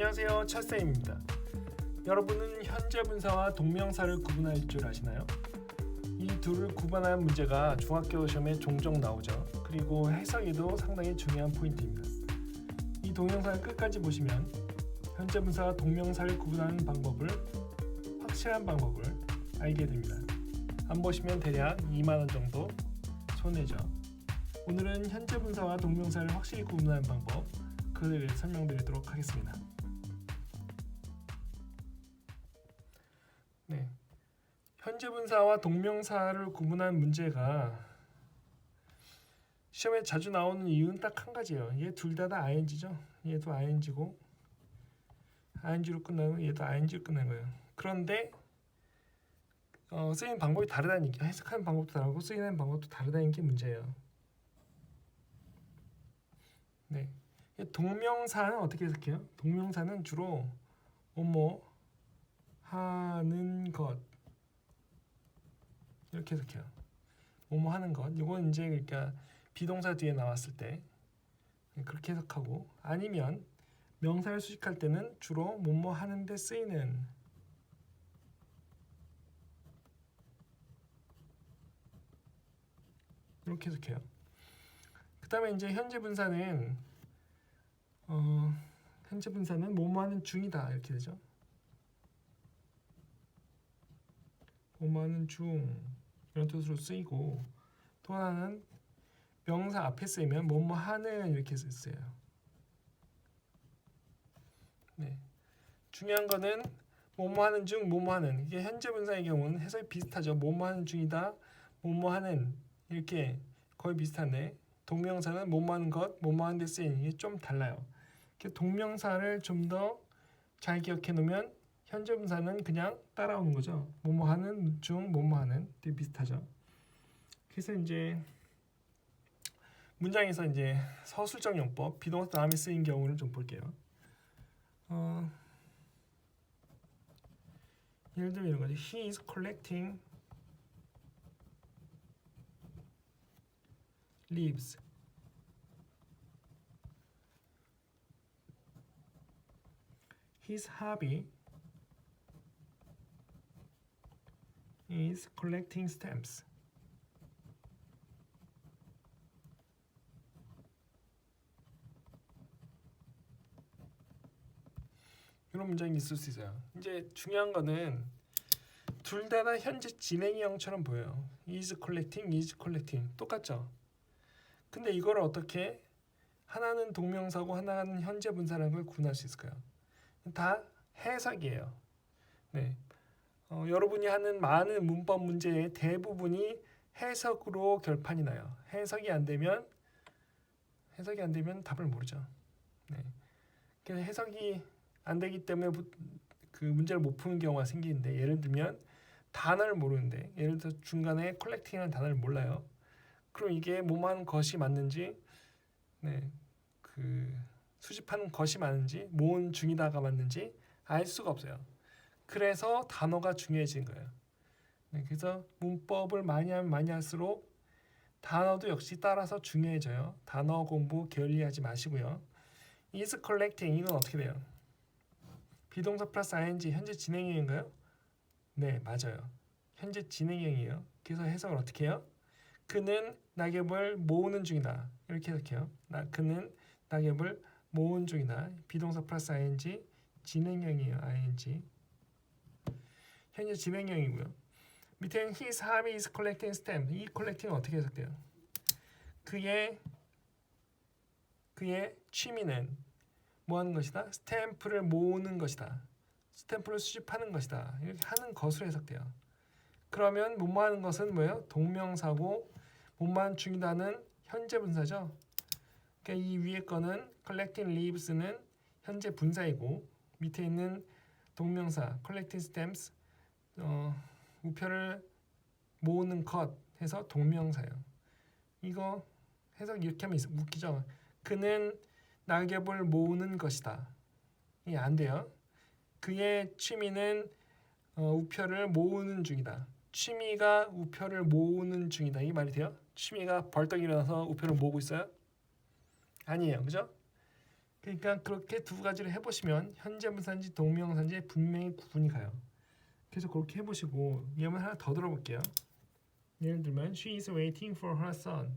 안녕하세요 차쌤입니다. 여러분은 현재 분사와 동명사를 구분할 줄 아시나요? 이 둘을 구분하는 문제가 중학교 시험에 종종 나오죠. 그리고 해석에도 상당히 중요한 포인트입니다. 이 동영상을 끝까지 보시면 현재 분사와 동명사를 구분하는 방법을 확실한 방법을 알게 됩니다. 안 보시면 대략 2만 원 정도 손해죠. 오늘은 현재 분사와 동명사를 확실히 구분하는 방법 그를 설명드리도록 하겠습니다. 현재 분사와 동명사를 구분한 문제가 시험에 자주 나오는 이유는 딱 한 가지예요. 얘 둘 다 다 ing죠. 얘도 ing고 ing로 끝나고 얘도 ing로 끝난 거예요. 그런데 어, 쓰이는 방법이 다르다는 얘기, 해석하는 방법도 다르고 쓰이는 방법도 다르다는 게 문제예요. 네. 동명사는 어떻게 해석해요? 동명사는 주로 뭐뭐 하는 것 이렇게 해석해요. 뭐뭐 하는 것. 이건 이제 그러니까 비동사 뒤에 나왔을 때 그렇게 해석하고 아니면 명사를 수식할 때는 주로 뭐뭐 하는데 쓰이는 이렇게 해석해요. 그다음에 이제 현재 분사는 어, 현재 분사는 뭐뭐 하는 중이다 이렇게 되죠. 뭐뭐 하는 중 이런 뜻으로 쓰이고 또 하나는 명사 앞에 쓰이면 뭐뭐 하는 이렇게 쓰여요. 네. 중요한 거는 뭐뭐 하는 중 뭐뭐 하는 이게 현재 분사의 경우는 해석이 비슷하죠. 뭐뭐 하는 중이다. 뭐뭐 하는 이렇게 거의 비슷한데 동명사는 뭐뭐 하는 것, 뭐뭐 하는 데 쓰이는 게 좀 달라요. 이렇게 동명사를 좀 더 잘 기억해 놓으면 현재 분사는 그냥 따라오는 거죠. 뭐뭐 하는 중 뭐뭐 하는 되게 비슷하죠. 그래서 이제 문장에서 이제 서술적 용법 비동사 다음에 쓰인 경우를 좀 볼게요. 어, 예를 들면 이런 거죠. He is collecting leaves. His hobby is collecting stamps. 이런 문장이 있을 수 있어요. 이제 중요한 거는 둘 다 다 현재 진행형처럼 보여요. is collecting, is collecting 똑같죠. 근데 이걸 어떻게 하나는 동명사고 하나는 현재 분사라는 걸 구분할 수 있을까요? 다 해석이에요. 네. 어, 여러분이 하는 많은 문법 문제의 대부분이 해석으로 결판이 나요. 해석이 안 되면 해석이 안 되면 답을 모르죠. 네. 그래서 해석이 안 되기 때문에 부- 그 문제를 못 푸는 경우가 생기는데 예를 들면 단어를 모르는데 예를 들어 중간에 컬렉팅이라는 단어를 몰라요. 그럼 이게 뭐만 것이 맞는지 네. 그 수집하는 것이 맞는지 모은 중이다가 맞는지 알 수가 없어요. 그래서 단어가 중요해진 거예요. 네, 그래서 문법을 많이 하면 많이 할수록 단어도 역시 따라서 중요해져요. 단어 공부 게을리하지 마시고요. is collecting 이건 어떻게 돼요? 비동사 플러스 ing 현재 진행형인가요? 네, 맞아요. 현재 진행형이에요. 그래서 해석을 어떻게 해요? 그는 낙엽을 모으는 중이다. 이렇게 해석해요. 나 그는 낙엽을 모은 중이다. 비동사 플러스 ing 진행형이에요. ing 현재 진행형이고요. 밑에는 his hobby is collecting stamps. 이 collecting은 어떻게 해석돼요? 그의 그의 취미는 뭐 하는 것이다? 스탬프를 모으는 것이다. 스탬프를 수집하는 것이다. 이렇게 하는 것으로 해석돼요. 그러면 뭐뭐 하는 것은 뭐예요? 동명사고 하는 중이다는 현재 분사죠. 그러니까 이 위에 거는 collecting leaves는 현재 분사이고 밑에 있는 동명사 collecting stamps 어, 우표를 모으는 것 해서 동명사예요. 이거 해석 이렇게 하면 있- 웃기죠. 그는 낙엽을 모으는 것이다. 이게 안 돼요. 그의 취미는 어, 우표를 모으는 중이다. 취미가 우표를 모으는 중이다. 이 말이 돼요? 취미가 벌떡 일어나서 우표를 모으고 있어요? 아니에요. 그죠? 그러니까 그렇게 두 가지를 해보시면 현재 분사인지 동명사인지 분명히 구분이 가요. 그래서 그렇게 해보시고 예문 하나 더 들어볼게요. 예를 들면 She is waiting for her son.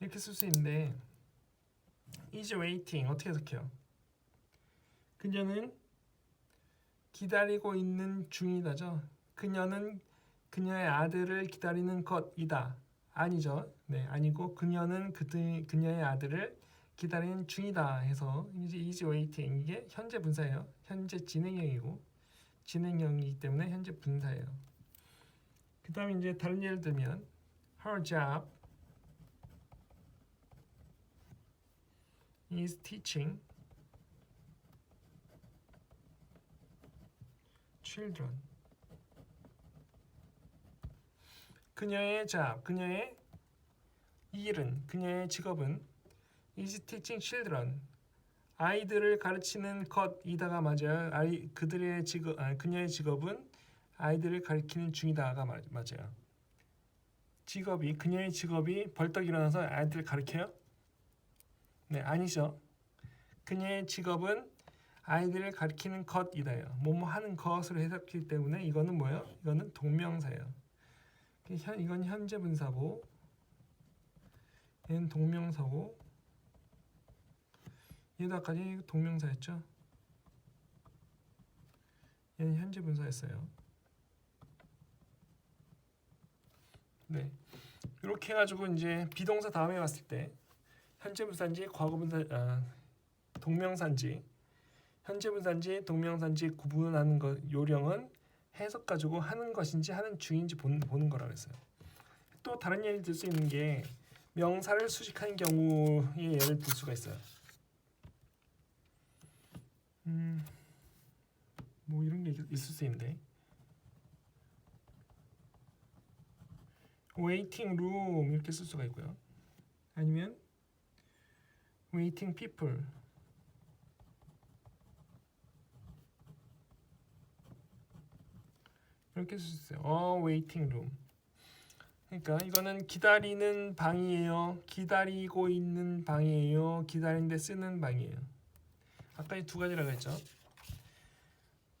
이렇게 쓸 수 있는데 is waiting 어떻게 해석해요? 그녀는 기다리고 있는 중이다죠. 그녀는 그녀의 아들을 기다리는 것이다. 아니죠. 네, 아니고 그녀는 그들 그녀의 아들을 기다리는 중이다 해서 이제 is waiting 이게 현재 분사예요. 현재 진행형이고 진행형이기 때문에 현재 분사예요. 그다음에 이제 다른 예를 들면 her job is teaching children. 그녀의 job, 그녀의 일은, 그녀의 직업은 is teaching children. 아이들을 가르치는 것이다가 맞아요. 아이 그들의 직업, 아, 그녀의 직업은 아이들을 가르치는 중이다가 맞, 맞아요. 직업이 그녀의 직업이 벌떡 일어나서 아이들을 가르쳐요? 네, 아니죠. 그녀의 직업은 아이들을 가리키는 것이다요. 뭐뭐 하는 것으로 해석했기 때문에 이거는 뭐예요? 이거는 동명사예요. 현, 이건 현재 분사고 얘는 동명사고 얘도 아까 동명사였죠? 얘는 현재 분사였어요. 네, 이렇게 해가지고 이제 비동사 다음에 왔을 때 현재 분사인지 과거 분사 아, 동명사인지 현재 분사인지 동명사인지 구분하는 것 요령은 해석 가지고 하는 것인지 하는 중인지 보는, 보는 거라 그랬어요. 또 다른 예를 들 수 있는 게 명사를 수식하는 경우의 예를 들 수가 있어요. 음, 뭐 이런 게 있- 있을 수 있는데 waiting room 이렇게 쓸 수가 있고요. 아니면 waiting people 이렇게 쓸 수 있어요. 어, waiting room. 그러니까 이거는 기다리는 방이에요. 기다리고 있는 방이에요. 기다리는데 쓰는 방이에요. 아까 이 두 가지라고 했죠.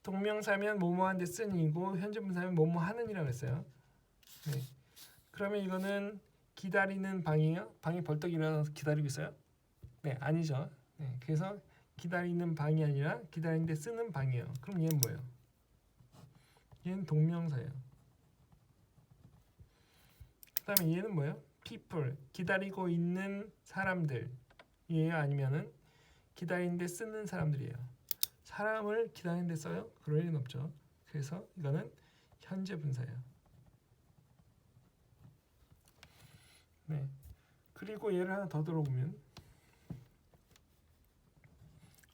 동명사면 뭐뭐하는데 쓰니고 현재 분사면 뭐뭐 하는이라고 했어요. 네. 그러면 이거는 기다리는 방이에요. 방이 벌떡 일어나서 기다리고 있어요? 네, 아니죠. 네, 그래서 기다리는 방이 아니라 기다리는데 쓰는 방이에요. 그럼 얘는 뭐예요? 얘는 동명사예요. 그다음에 얘는 뭐예요? people 기다리고 있는 사람들이에요. 아니면은 기다리는데 쓰는 사람들이에요. 사람을 기다리는데 써요? 그럴 리는 없죠. 그래서 이거는 현재 분사예요. 네. 그리고 얘를 하나 더 들어보면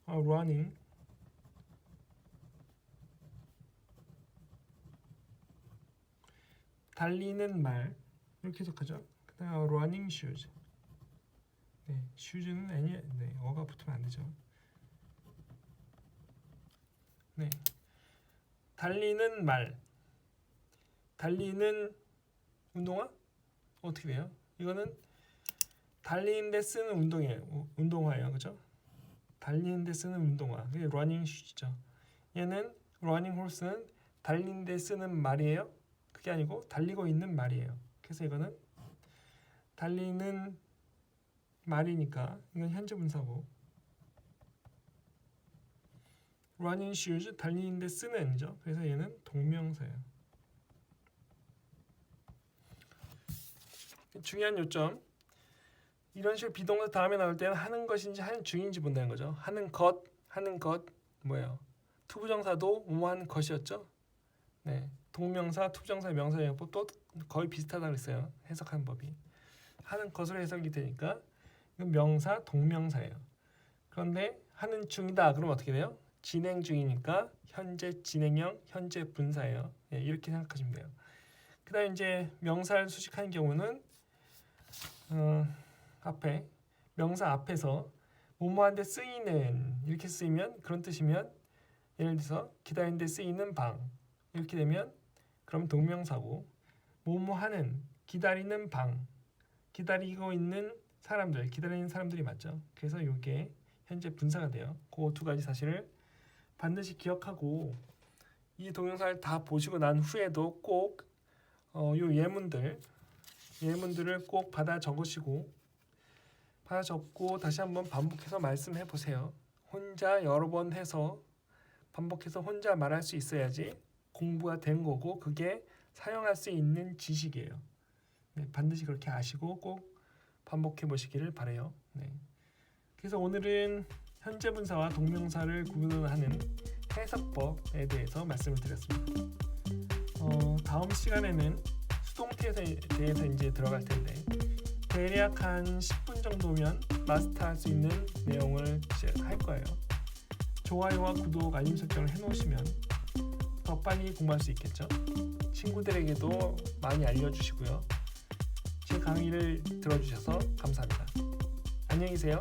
어, running 달리는 말 이렇게 해석하죠. 그다음 running shoes. 네, shoes는 아니 네, 어가 붙으면 안 되죠. 네. 달리는 말. 달리는 운동화? 어떻게 돼요? 이거는 달리는데 쓰는 운동이에요. 우- 운동화예요. 그죠? 달리는데 쓰는 운동화. 그게 러닝 슈즈죠. 얘는 러닝 홀스는 달리는데 쓰는 말이에요. 그게 아니고 달리고 있는 말이에요. 그래서 이거는 달리는 말이니까 이건 현재 분사고 running shoes 달리는데 쓰는 이죠. 그래서 얘는 동명사예요. 중요한 요점 이런 식으로 비동사 다음에 나올 때는 하는 것인지 하는 중인지 본다는 거죠. 하는 것, 하는 것 뭐예요? 투부정사도 뭐한 것이었죠. 네, 동명사, 투부정사, 명사용법 또 거의 비슷하다고 그랬어요. 해석하는 법이 하는 것으로 해석이 되니까 명사, 동명사예요. 그런데 하는 중이다. 그럼 어떻게 돼요? 진행 중이니까 현재 진행형, 현재 분사예요. 예, 이렇게 생각하시면 돼요. 그다음 이제 명사를 수식하는 경우는 어, 앞에 명사 앞에서 뭐뭐한데 쓰이는 이렇게 쓰이면 그런 뜻이면 예를 들어서 기다리는데 쓰이는 방 이렇게 되면 그럼 동명사고 뭐뭐 하는 기다리는 방 기다리고 있는 사람들 기다리는 사람들이 맞죠. 그래서 이게 현재 분사가 돼요. 그 두 가지 사실을 반드시 기억하고 이 동영상을 다 보시고 난 후에도 꼭 어, 요 예문들 예문들을 꼭 받아 적으시고 받아 적고 다시 한번 반복해서 말씀해 보세요. 혼자 여러 번 해서 반복해서 혼자 말할 수 있어야지 공부가 된 거고 그게 사용할 수 있는 지식이에요. 네, 반드시 그렇게 아시고 꼭 반복해 보시기를 바래요. 네. 그래서 오늘은 현재 분사와 동명사를 구분하는 해석법에 대해서 말씀을 드렸습니다. 어, 다음 시간에는 수동태에 대해서 이제 들어갈 텐데 대략 한 10분 정도면 마스터할 수 있는 내용을 할 거예요. 좋아요와 구독, 알림 설정을 해놓으시면 더 빨리 공부할 수 있겠죠. 친구들에게도 많이 알려주시고요. 제 강의를 들어주셔서 감사합니다. 안녕히 계세요.